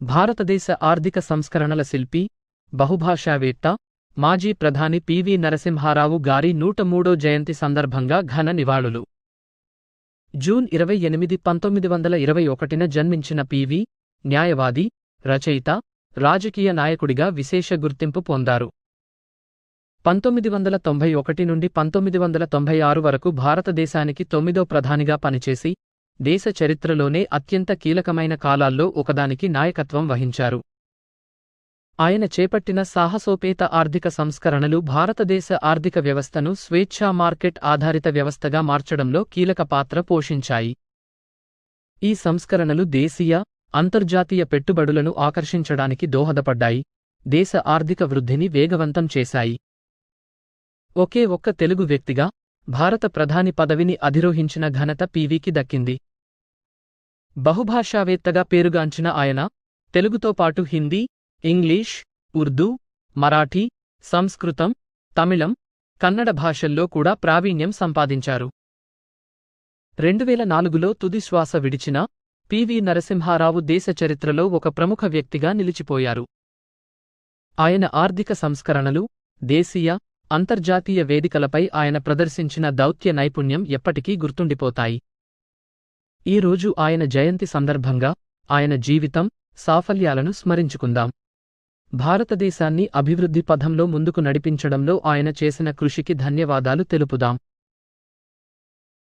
భారతదేశ ఆర్థిక సంస్కరణల శిల్పి బహుభాషావేత్త మాజీ ప్రధాని పివి నరసింహారావు గారి నూట మూడో జయంతి సందర్భంగా ఘన నివాళులు. జూన్ ఇరవై ఎనిమిది పంతొమ్మిది వందల ఇరవై ఒకటిన జన్మించిన పివి న్యాయవాది రచయిత రాజకీయ నాయకుడిగా విశేష గుర్తింపు పొందారు. పంతొమ్మిది వందల తొంభై ఒకటి నుండి పంతొమ్మిది వందల తొంభై ఆరు వరకు భారతదేశానికి తొమ్మిదో ప్రధానిగా పనిచేసి దేశ చరిత్రలోనే అత్యంత కీలకమైన కాలాల్లో ఒకదానికి నాయకత్వం వహించారు. ఆయన చేపట్టిన సాహసోపేత ఆర్థిక సంస్కరణలు భారతదేశ ఆర్థిక వ్యవస్థను స్వేచ్ఛా మార్కెట్ ఆధారిత వ్యవస్థగా మార్చడంలో కీలక పాత్ర పోషించాయి. ఈ సంస్కరణలు దేశీయ అంతర్జాతీయ పెట్టుబడులను ఆకర్షించడానికి దోహదపడ్డాయి. దేశ ఆర్థిక వృద్ధిని వేగవంతం చేశాయి. ఒకే ఒక్క తెలుగు వ్యక్తిగా భారత ప్రధాని పదవిని అధిరోహించిన ఘనత పీవీకి దక్కింది. బహుభాషావేత్తగా పేరుగాంచిన ఆయన తెలుగుతో పాటు హిందీ ఇంగ్లీష్ ఉర్దూ మరాఠీ సంస్కృతం తమిళం కన్నడ భాషల్లో కూడా ప్రావీణ్యం సంపాదించారు. రెండువేల నాలుగులో తుది శ్వాస విడిచిన పివి నరసింహారావు దేశ చరిత్రలో ఒక ప్రముఖ వ్యక్తిగా నిలిచిపోయారు. ఆయన ఆర్థిక సంస్కరణలు దేశీయ అంతర్జాతీయ వేదికలపై ఆయన ప్రదర్శించిన దౌత్య నైపుణ్యం ఎప్పటికీ గుర్తుండిపోతాయి. ఈ రోజు ఆయన జయంతి సందర్భంగా ఆయన జీవితం సాఫల్యాలను స్మరించుకుందాం. భారతదేశాన్ని అభివృద్ధి పథంలో ముందుకు నడిపించడంలో ఆయన చేసిన కృషికి ధన్యవాదాలు తెలుపుదాం.